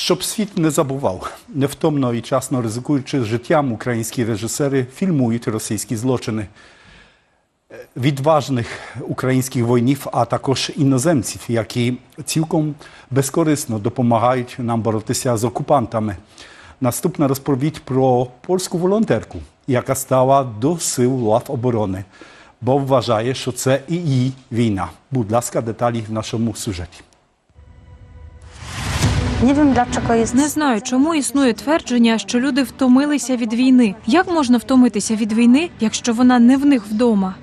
Щоб світ не забував, невтомно і часно ризикуючи життям, українські режисери фільмують російські злочини Е, відважних українських воїнів, а також іноземців, які цілком безкорисно допомагають нам боротися з окупантами. Наступна розповідь про польську волонтерку, яка стала до сил лав оборони, бо вважає, що це і її війна. Будь ласка, деталі в нашому сюжеті. Nie wiem dlaczego jest. Не знаю, чому існує твердження, що люди втомилися від війни. Як можна втомитися від війни, якщо вона не в них вдома?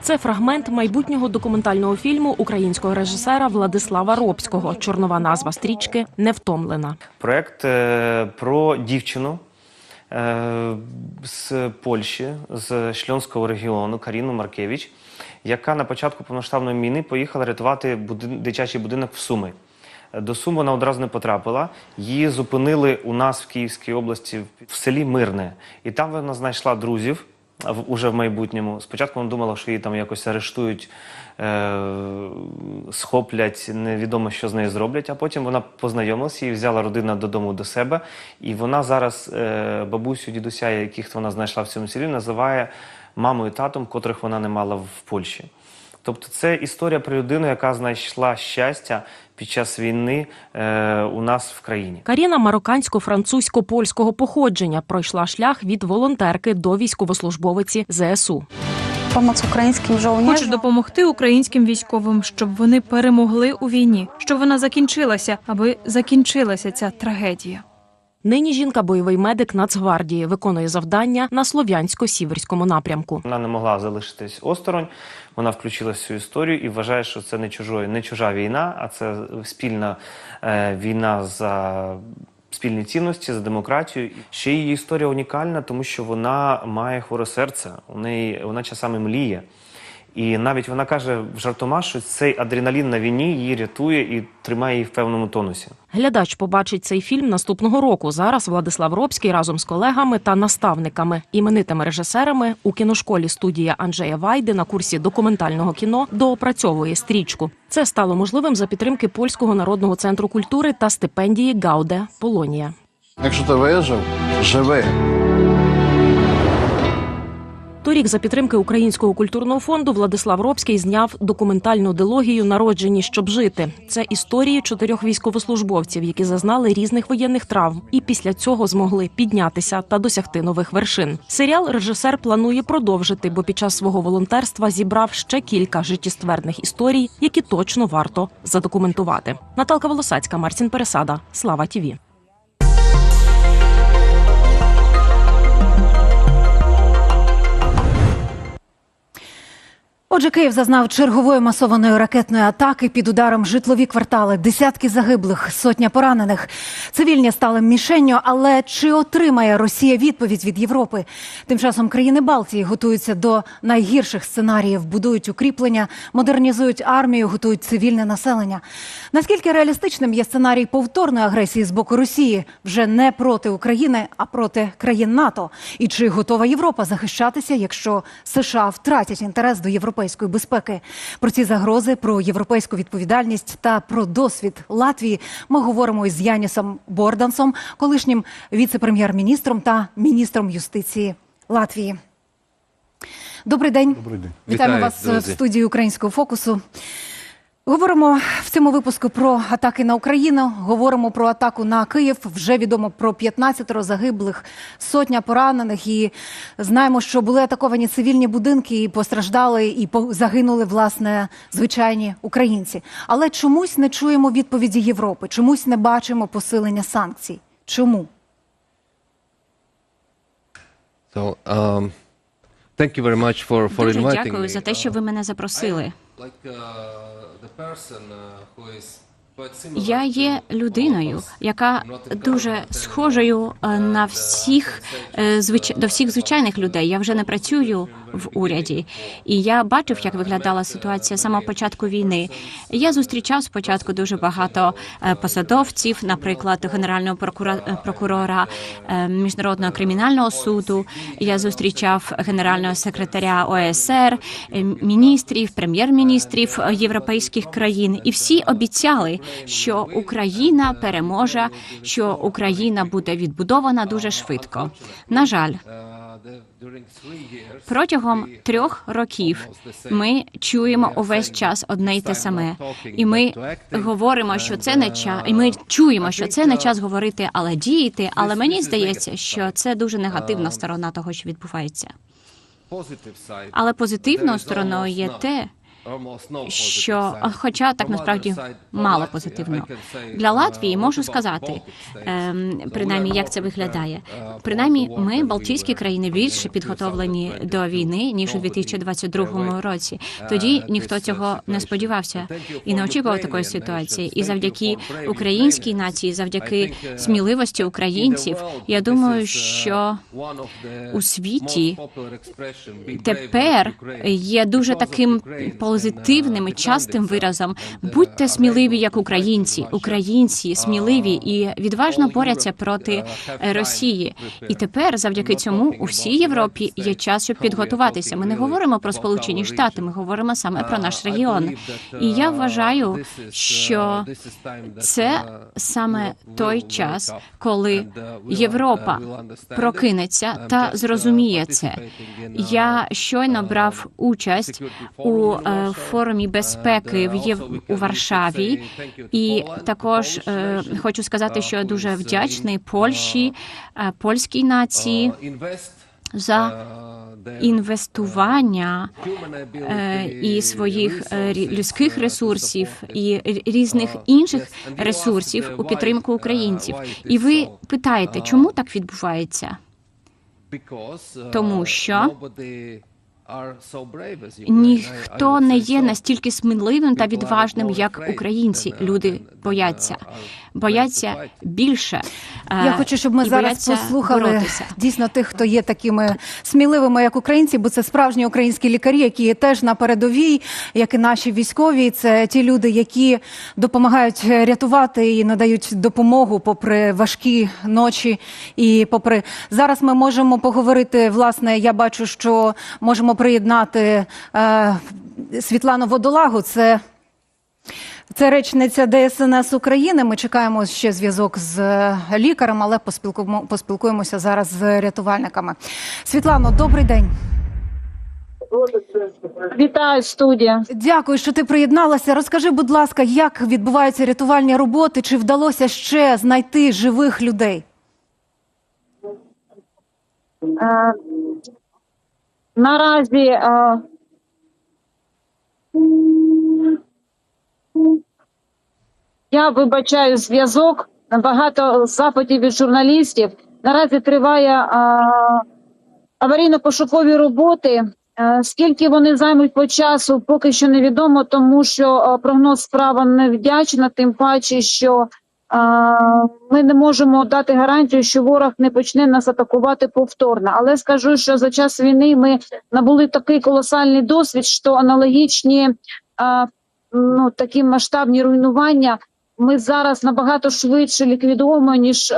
Це фрагмент майбутнього документального фільму українського режисера Владислава Робського. Чорнова назва стрічки Невтомлена. Проект е, про дівчину е, з Польщі, з Шльонського регіону Каріну Маркевич, яка на початку повноштабної війни поїхала рятувати будин- дитячий будинок в Суми. До Сум вона одразу не потрапила. Її зупинили у нас в Київській області в селі Мирне. І там вона знайшла друзів уже в майбутньому. Спочатку вона думала, що її там якось арештують, е- схоплять, невідомо, що з нею зроблять. А потім вона познайомилася і взяла родину додому до себе. І вона зараз е- бабусю, дідуся, яких вона знайшла в цьому селі, називає мамою татом, котрих вона не мала в Польщі. Тобто це історія про людину, яка знайшла щастя під час війни е, у нас в країні. Каріна мароккансько-французько-польського походження пройшла шлях від волонтерки до військовослужбовиці ЗСУ. Pomoc ukraińskim Хочу żołnierzom. допомогти українським військовим, щоб вони перемогли у війні, щоб вона закінчилася, аби закінчилася ця трагедія. Нині жінка бойовий медик Нацгвардії виконує завдання на слов'янсько-сіверському напрямку. Вона не могла залишитись осторонь. Вона включилася в цю історію і вважає, що це не чужої, не чужа війна, а це спільна е, війна за спільні цінності, за демократію. Ще її історія унікальна, тому що вона має хворе серце. У неї вона часами мліє. І навіть вона каже в жартома, що цей адреналін на війні її рятує і тримає її в певному тонусі. Глядач побачить цей фільм наступного року. Зараз Владислав Робський разом з колегами та наставниками, іменитими режисерами у кіношколі студія Анджея Вайди на курсі документального кіно доопрацьовує стрічку. Це стало можливим за підтримки польського народного центру культури та стипендії Гауде Полонія. Якщо ти вижив, живи. Торік за підтримки Українського культурного фонду Владислав Робський зняв документальну дилогію Народжені, щоб жити. Це історії чотирьох військовослужбовців, які зазнали різних воєнних травм, і після цього змогли піднятися та досягти нових вершин. Серіал режисер планує продовжити, бо під час свого волонтерства зібрав ще кілька життєстверних історій, які точно варто задокументувати. Наталка Волосацька, Мартін Пересада, Слава Тіві. Отже, Київ зазнав чергової масованої ракетної атаки під ударом житлові квартали, десятки загиблих, сотня поранених. Цивільні стали мішенню, але чи отримає Росія відповідь від Європи? Тим часом країни Балтії готуються до найгірших сценаріїв, будують укріплення, модернізують армію, готують цивільне населення. Наскільки реалістичним є сценарій повторної агресії з боку Росії вже не проти України, а проти країн НАТО? І чи готова Європа захищатися, якщо США втратять інтерес до європейської безпеки? Про ці загрози, про європейську відповідальність та про досвід Латвії ми говоримо із Янісом Бордансом, колишнім віце-прем'єр-міністром та міністром юстиції Латвії. Добрий день. Добрий день. Вітаємо Вітаю, вас друзі. в студії Українського фокусу. Говоримо в цьому випуску про атаки на Україну. Говоримо про атаку на Київ. Вже відомо про 15 загиблих, сотня поранених. І знаємо, що були атаковані цивільні будинки, і постраждали, і загинули власне звичайні українці. Але чомусь не чуємо відповіді Європи. Чомусь не бачимо посилення санкцій. Чому? So, um, thank you very much for, for Дуже дякую me. за те, що ви мене запросили. Like, uh, person uh, who is Я є людиною, яка дуже схожою е, на всіх е, звич... до всіх звичайних людей. Я вже не працюю в уряді, і я бачив, як виглядала ситуація самого початку війни. Я зустрічав спочатку дуже багато е, посадовців, наприклад, генерального прокурора е, міжнародного кримінального суду. Я зустрічав генерального секретаря ОСР, міністрів, прем'єр-міністрів європейських країн, і всі обіцяли, що Україна переможе, що Україна буде відбудована дуже швидко. На жаль, протягом трьох років ми чуємо увесь час одне й те саме, і ми говоримо, що це не час, і ми чуємо, що це не час говорити, але діяти. Але мені здається, що це дуже негативна сторона того, що відбувається. Але позитивною стороною є те, що, хоча так насправді мало позитивного. Для Латвії можу сказати, ем, принаймні, як це виглядає. Принаймні, ми, Балтійські країни, більше підготовлені до війни ніж у 2022 році. Тоді ніхто цього не сподівався і не очікував такої ситуації. І завдяки українській нації, завдяки сміливості українців, я думаю, що у світі тепер є дуже таким позитивним і частим виразом. Будьте сміливі, як українці, українці сміливі і відважно борються проти е, Росії. І тепер, завдяки цьому, у всій Європі є час, щоб підготуватися. Ми не говоримо про Сполучені Штати, ми говоримо саме про наш регіон. І я вважаю, що це саме той час, коли Європа прокинеться та зрозуміє це. Я щойно брав участь у е, форумі безпеки в Єв... у Варшаві, і також е, хочу сказати, що я дуже вдячний Польщі, е, польській нації за інвестування е, і своїх людських ресурсів і різних інших ресурсів у підтримку українців. І ви питаєте, чому так відбувається? тому що Ніхто не є настільки сміливим та відважним, як українці. Люди бояться, бояться більше. Я е, хочу, щоб ми зараз послухали боротися. дійсно тих, хто є такими сміливими, як українці, бо це справжні українські лікарі, які є теж на передовій, як і наші військові. Це ті люди, які допомагають рятувати і надають допомогу попри важкі ночі. І попри зараз ми можемо поговорити. Власне, я бачу, що можемо приєднати е, Світлану Водолагу. Це це речниця ДСНС України. Ми чекаємо ще зв'язок з е, лікарем, але поспілкуємо, поспілкуємося зараз з рятувальниками. Світлано, добрий день. Вітаю студія. Дякую, що ти приєдналася. Розкажи, будь ласка, як відбуваються рятувальні роботи? Чи вдалося ще знайти живих людей? Наразі е, я вибачаю зв'язок. Багато запитів від журналістів. Наразі триває е, аварійно-пошукові роботи. Е, Скільки вони займуть по часу, поки що невідомо, тому що е, прогноз справа невдячна, тим паче, що ми не можемо дати гарантію, що ворог не почне нас атакувати повторно. Але скажу, що за час війни ми набули такий колосальний досвід, що аналогічні ну, такі масштабні руйнування ми зараз набагато швидше ліквідуємо, ніж е,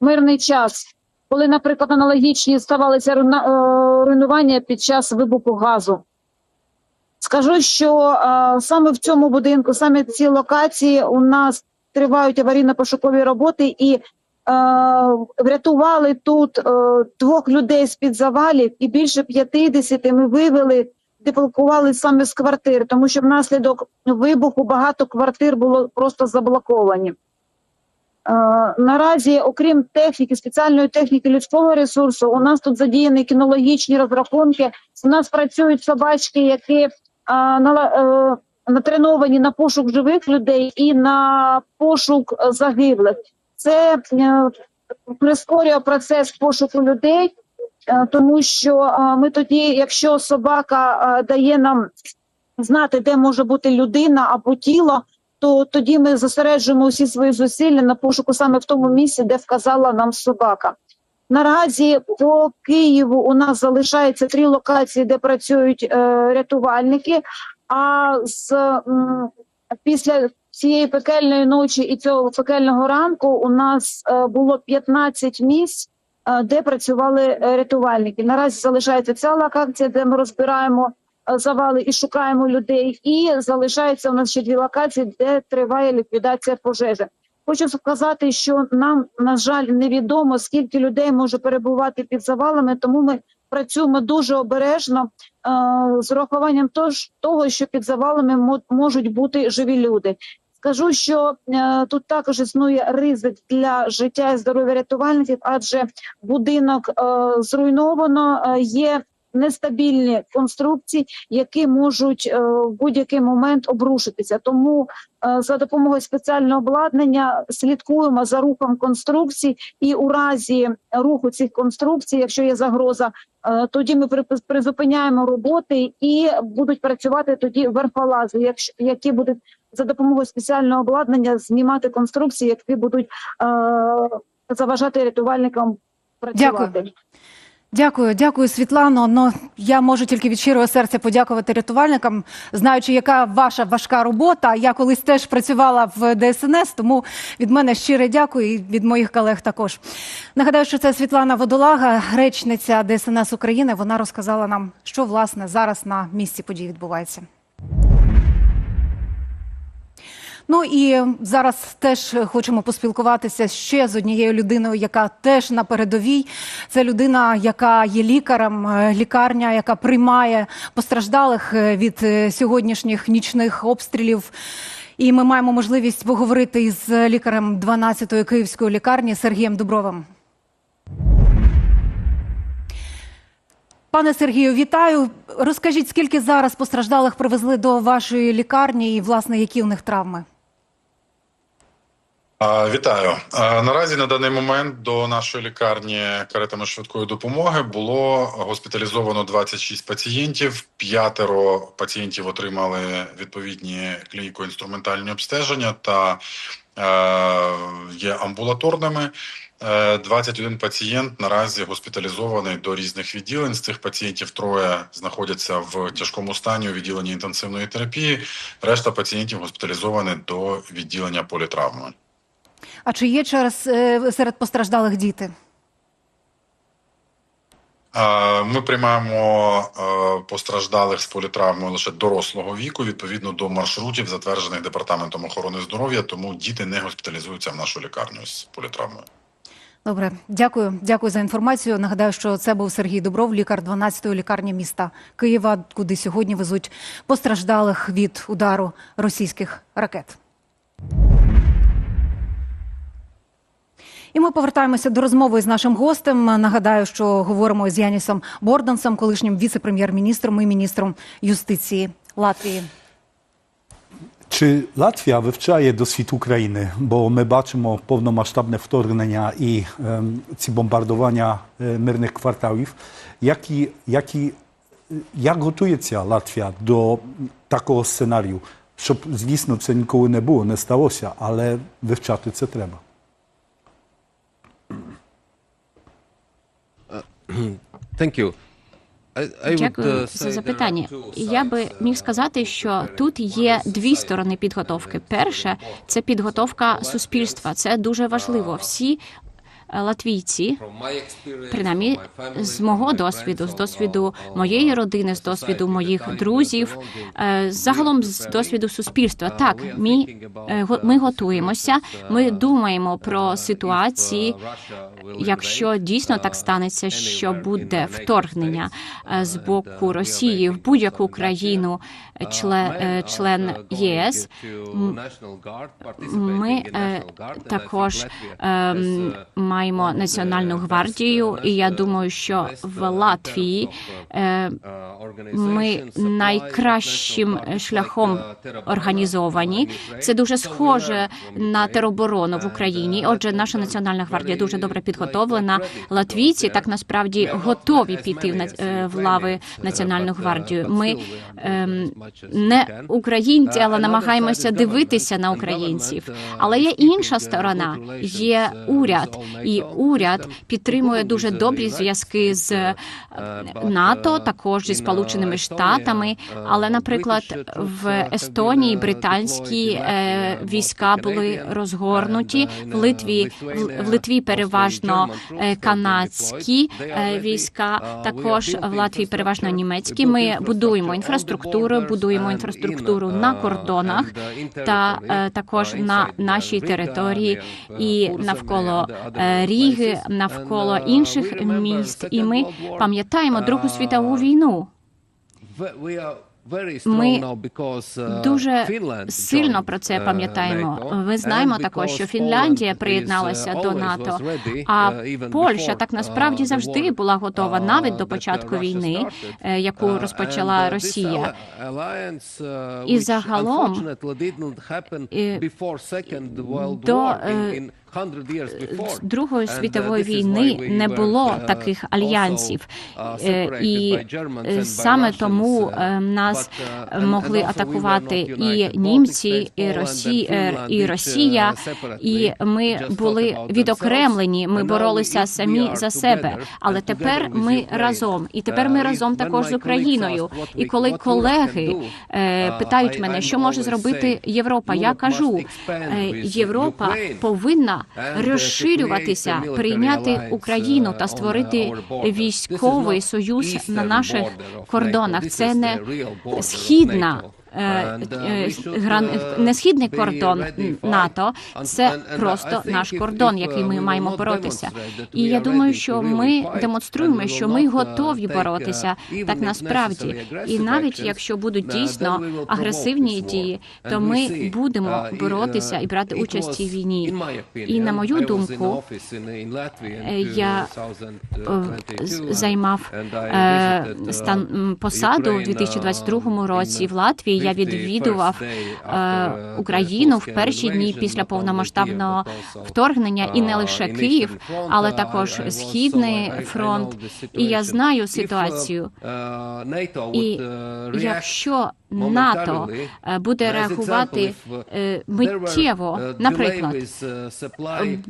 в мирний час коли, наприклад, аналогічні ставалися е, руйнування під час вибуху газу. Скажу, що е, саме в цьому будинку, саме в цій локації, у нас тривають аварійно-пошукові роботи, і е, врятували тут е, двох людей з під завалів, і більше 50 ми вивели, деблокували саме з квартир, тому що внаслідок вибуху багато квартир було просто заблоковані. Е, Наразі, окрім техніки, спеціальної техніки людського ресурсу, у нас тут задіяні кінологічні розрахунки. У нас працюють собачки, які е, е, натреновані на пошук живих людей і на пошук загиблих. Це е, прискорює процес пошуку людей, е, тому що е, ми тоді, якщо собака дає нам знати, де може бути людина або тіло, то тоді ми зосереджуємо усі свої зусилля на пошуку саме в тому місці, де вказала нам собака. Наразі по Києву у нас залишається три локації, де працюють е, рятувальники. А з після цієї пекельної ночі і цього пекельного ранку у нас е, було 15 місць, е, де працювали е, рятувальники. Наразі залишається ця локація, де ми розбираємо завали і шукаємо людей. І залишається у нас ще дві локації, де триває ліквідація пожежі. Хочу сказати, що нам на жаль невідомо скільки людей може перебувати під завалами, тому ми працюємо дуже обережно е, з урахуванням того, що під завалами можуть бути живі люди. Скажу, що е, тут також існує ризик для життя і здоров'я рятувальників, адже будинок е, зруйновано, є нестабільні конструкції, які можуть е, в будь-який момент обрушитися. Тому е, за допомогою спеціального обладнання слідкуємо за рухом конструкцій, і у разі руху цих конструкцій, якщо є загроза, е, тоді ми при- призупиняємо роботи і будуть працювати тоді верхолази, які будуть за допомогою спеціального обладнання знімати конструкції, які будуть заважати рятувальникам працювати. Дякую. Дякую, дякую, Світлано. Ну я можу тільки від щирого серця подякувати рятувальникам, знаючи, яка ваша важка робота. Я колись теж працювала в ДСНС, тому від мене щире дякую і від моїх колег також. Нагадаю, що це Світлана Водолага, речниця ДСНС України. Вона розказала нам, що власне зараз на місці подій відбувається. Ну і зараз теж хочемо поспілкуватися ще з однією людиною, яка теж на передовій. Це людина, яка є лікарем, е, лікарня, яка приймає постраждалих е, від е, сьогоднішніх нічних обстрілів. І ми маємо можливість поговорити із лікарем 12-ї київської лікарні Сергієм Дубровим. Пане Сергію, вітаю. Розкажіть, скільки зараз постраждалих привезли до вашої лікарні і, власне, які у них травми? Вітаю наразі на даний момент до нашої лікарні каретами швидкої допомоги було госпіталізовано 26 пацієнтів. П'ятеро пацієнтів отримали відповідні клініко-інструментальні обстеження та е, є амбулаторними. Е, 21 пацієнт наразі госпіталізований до різних відділень. З цих пацієнтів троє знаходяться в тяжкому стані у відділенні інтенсивної терапії. Решта пацієнтів госпіталізовані до відділення політравми. А чи є через е, серед постраждалих діти? Е, Ми приймаємо е, постраждалих з політравмою лише дорослого віку відповідно до маршрутів, затверджених департаментом охорони здоров'я. Тому діти не госпіталізуються в нашу лікарню з політравмою. Добре, дякую. Дякую за інформацію. Нагадаю, що це був Сергій Добров, лікар 12-ї лікарні міста Києва, куди сьогодні везуть постраждалих від удару російських ракет. І ми повертаємося до розмови з нашим гостем. Нагадаю, що говоримо з Янісом Бордансом, колишнім віце-прем'єр-міністром і міністром юстиції Латвії. Латвія вивчає досвід України? Бо ми бачимо повномасштабне вторгнення і ем, ці бомбардування е, мирних кварталів. Які, які, як готується Латвія до такого сценарію? Щоб, звісно, це ніколи не було, не сталося, але вивчати це треба. Thank you. Would, uh, Дякую за запитання. Я би uh, міг сказати, що тут є дві сторони підготовки. Перше це підготовка суспільства. Це дуже важливо. Всі латвійці, принаймні з мого досвіду, з досвіду моєї родини, з досвіду моїх друзів, е, загалом з досвіду суспільства. uh, Так, ми, е, uh, ми готуємося. Ми uh, думаємо uh, про uh, ситуації. Якщо дійсно uh, так станеться, що буде вторгнення е, з uh, боку uh, Росії в будь-яку країну, е, Uh, член, е, член uh, єС. Ми е, також ем, uh, маємо національну гвардію, uh, і я думаю, uh, що в uh, Латвії uh, е, uh, ми найкращим шляхом uh, організовані. Це дуже схоже на тероборону в Україні. uh, Отже, наша національна гвардія дуже добре підготовлена. Латвійці так насправді готові піти в, е, лави uh, національну uh, гвардію. Ми ем, не українці, але Uh, намагаємося дивитися на українців. uh, Але є інша uh, сторона. Є uh, уряд, major уряд підтримує дуже добрі зв'язки з е, НАТО, також зі Сполученими Штатами. Але, наприклад, в Естонії британські е, війська були розгорнуті. В Литві в, Литві переважно е, канадські війська, також в Латвії переважно німецькі. Ми будуємо інфраструктуру, будуємо інфраструктуру на кордонах та також на нашій території і навколо Ріги, навколо інших міст. І ми пам'ятаємо Другу світову війну. Ми дуже сильно про це пам'ятаємо. Ми знаємо також, що Фінляндія приєдналася до НАТО. А Польща так насправді завжди була готова навіть до початку війни, е, яку розпочала Росія. І загалом е, до е, Другої світової війни не було таких альянсів, Е, і е, саме тому нас могли атакувати і німці, і Росія, і Росія, і ми були відокремлені. Ми боролися самі за себе. Але тепер ми разом, і тепер ми разом також з Україною. І коли колеги питають мене, що може зробити Європа, я кажу, Європа повинна розширюватися, прийняти Україну та створити військовий союз на наших кордонах. Це не східна. Е, е, гран- не східний кордон НАТО, це просто наш кордон, який ми маємо боротися. І я думаю, що ми демонструємо, що ми готові боротися так насправді. І навіть якщо будуть дійсно агресивні дії, то ми будемо боротися і брати участь в цій війні. І на мою думку, е, я е, займав е, стан м, посаду у 2022 році в Латвії. Я відвідував е, Україну в перші дні після повномасштабного вторгнення, і не лише Київ, але також Східний фронт. І я знаю ситуацію. І якщо НАТО е, буде реагувати е, миттєво, наприклад,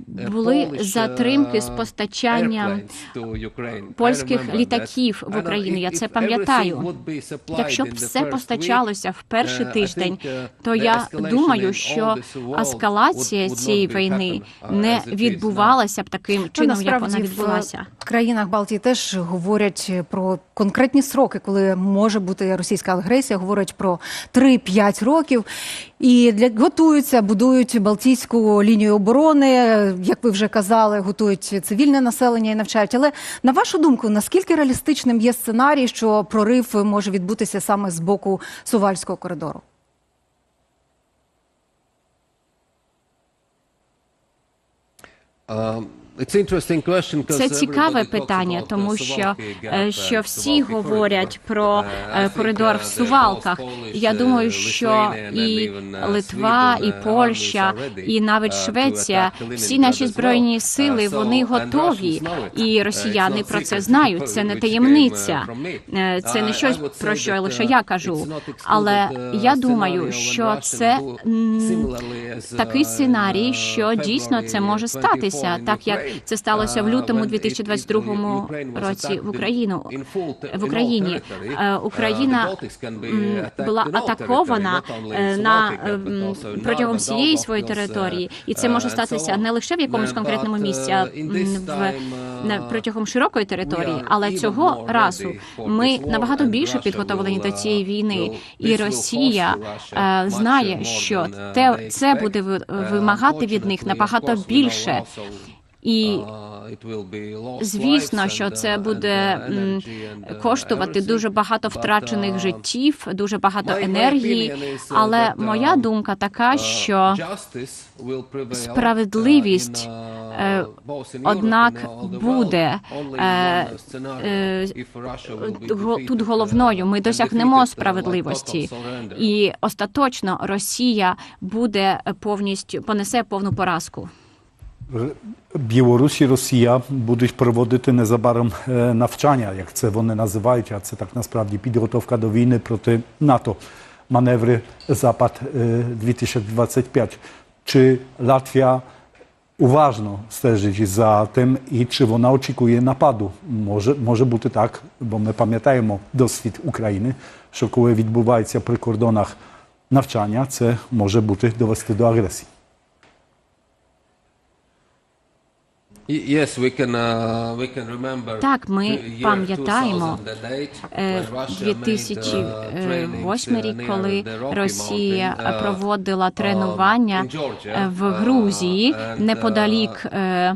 були затримки з постачанням польських літаків в Україну. Я це пам'ятаю. Якщо б все постачалося в перший тиждень, то я думаю, що ескалація цієї війни не відбувалася б таким Ну, чином, як вона відбулася. В країнах Балтії теж говорять про конкретні сроки, коли може бути російська агресія. Говорять про 3-5 років. І для готуються, будують Балтійську лінію оборони. Як ви вже казали, готують цивільне населення і навчають. Але на вашу думку, наскільки реалістичним є сценарій, що прорив може відбутися саме з боку Сувальського коридору? Це цікаве питання, тому що, е, що всі говорять про е, коридор в Сувалках. Я думаю, що і Литва, і Польща, і навіть Швеція, всі наші збройні сили вони готові, і росіяни про це знають. Це не таємниця, Е, це не щось про що лише я кажу. Але я думаю, що це такий сценарій, що дійсно це може статися, так як це сталося в лютому 2022 році в Україну в Україні. Е, Україна була атакована е, на протягом всієї своєї території, і це може статися не лише в якомусь конкретному місці, а в протягом широкої території. Але цього разу ми набагато більше підготовлені до цієї війни, і Росія е, знає, що те це буде ви- вимагати від них набагато більше. І звісно, що це буде коштувати дуже багато втрачених життів, дуже багато енергії. Але моя думка така, що справедливість е, однак буде е, е, тут головною. Ми досягнемо справедливості, і остаточно Росія буде повністю понесе повну поразку. Р- Білорусь і Росія будуть проводити незабаром е, навчання, як це вони називають, а це так насправді підготовка до війни проти НАТО. Маневри Запад е, 2025. Чи Латвія уважно стежить за тим, і чи вона очікує нападу. Може, може бути так, бо ми пам'ятаємо досвід України, що коли відбувається при кордонах навчання, це може бути довести до агресії. Так, ми пам'ятаємо, 2008, Е, when Russia made, uh, 2008 рік, коли uh, Росія uh, проводила uh, тренування е, в uh, Грузії uh, неподалік е,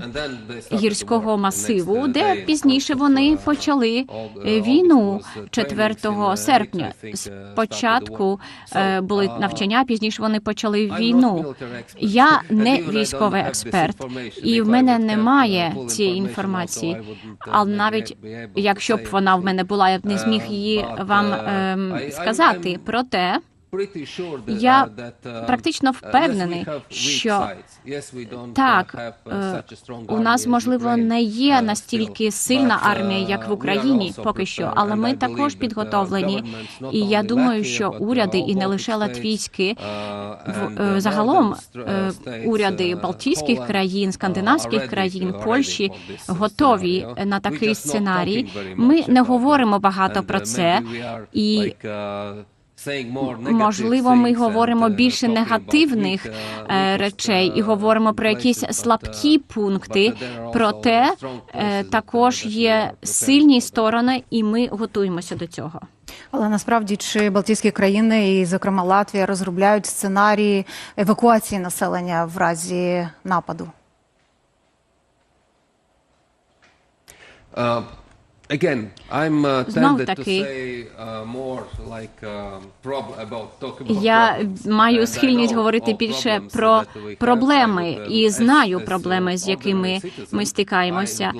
гірського масиву, uh, де пізніше вони uh, почали е, війну was, uh, 4 trainings in, uh, серпня. Uh, Спочатку е, були uh, навчання, пізніше вони почали війну. Я не військовий експерт, і в мене have, немає uh, цієї інформації. uh, Але навіть якщо б вона в мене була, я б не зміг Uh, її вам uh, ем, сказати. Проте Я uh, uh, практично uh, впевнений, що uh, так, uh, е, у нас можливо не є uh, настільки сильна uh, армія, як в Україні поки що, але ми також uh, підготовлені. І я думаю, що uh, уряди, і не лише латвійські, uh, е, uh, загалом е, уряди uh, Балтійських країн, uh, скандинавських країн, Польщі готові на такий сценарій. Ми не говоримо багато про uh, це. І Можливо, ми говоримо uh, більше негативних uh, е, речей і uh, говоримо про якісь слабкі пункти. Проте е, також є сильні сторони, і ми готуємося до цього. Але насправді чи Балтійські країни, і зокрема Латвія, розробляють сценарії евакуації населення в разі нападу? Uh, Again, I'm uh, Знов to say uh, more like uh, prob- about talk about Я problems. маю схильність говорити більше про проблеми uh, і знаю uh, проблеми, з якими ми стикаємося.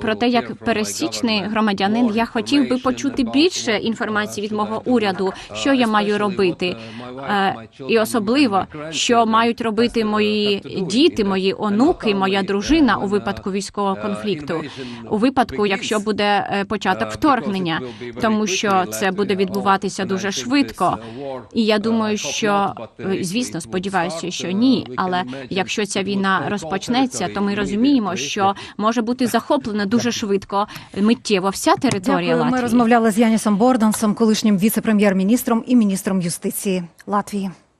Проте, hear як пересічний громадянин, я хотів би почути більше uh, інформації від мого уряду, що я маю робити, uh, Е, і особливо, що мають робити мої діти, мої онуки, моя дружина uh, у випадку uh, військового uh, конфлікту, у випадку, якщо буде е, початок Uh, вторгнення, тому що це буде відбуватися дуже швидко. uh, І я uh, думаю, що uh, е, if звісно, сподіваюся, що uh, ні. Але якщо ця війна розпочнеться, то ми розуміємо, що може бути захоплена дуже швидко, миттєво вся територія Дякую. Ми розмовляли з Янісом Бордансом, колишнім віце-прем'єр-міністром і міністром юстиції Латвії.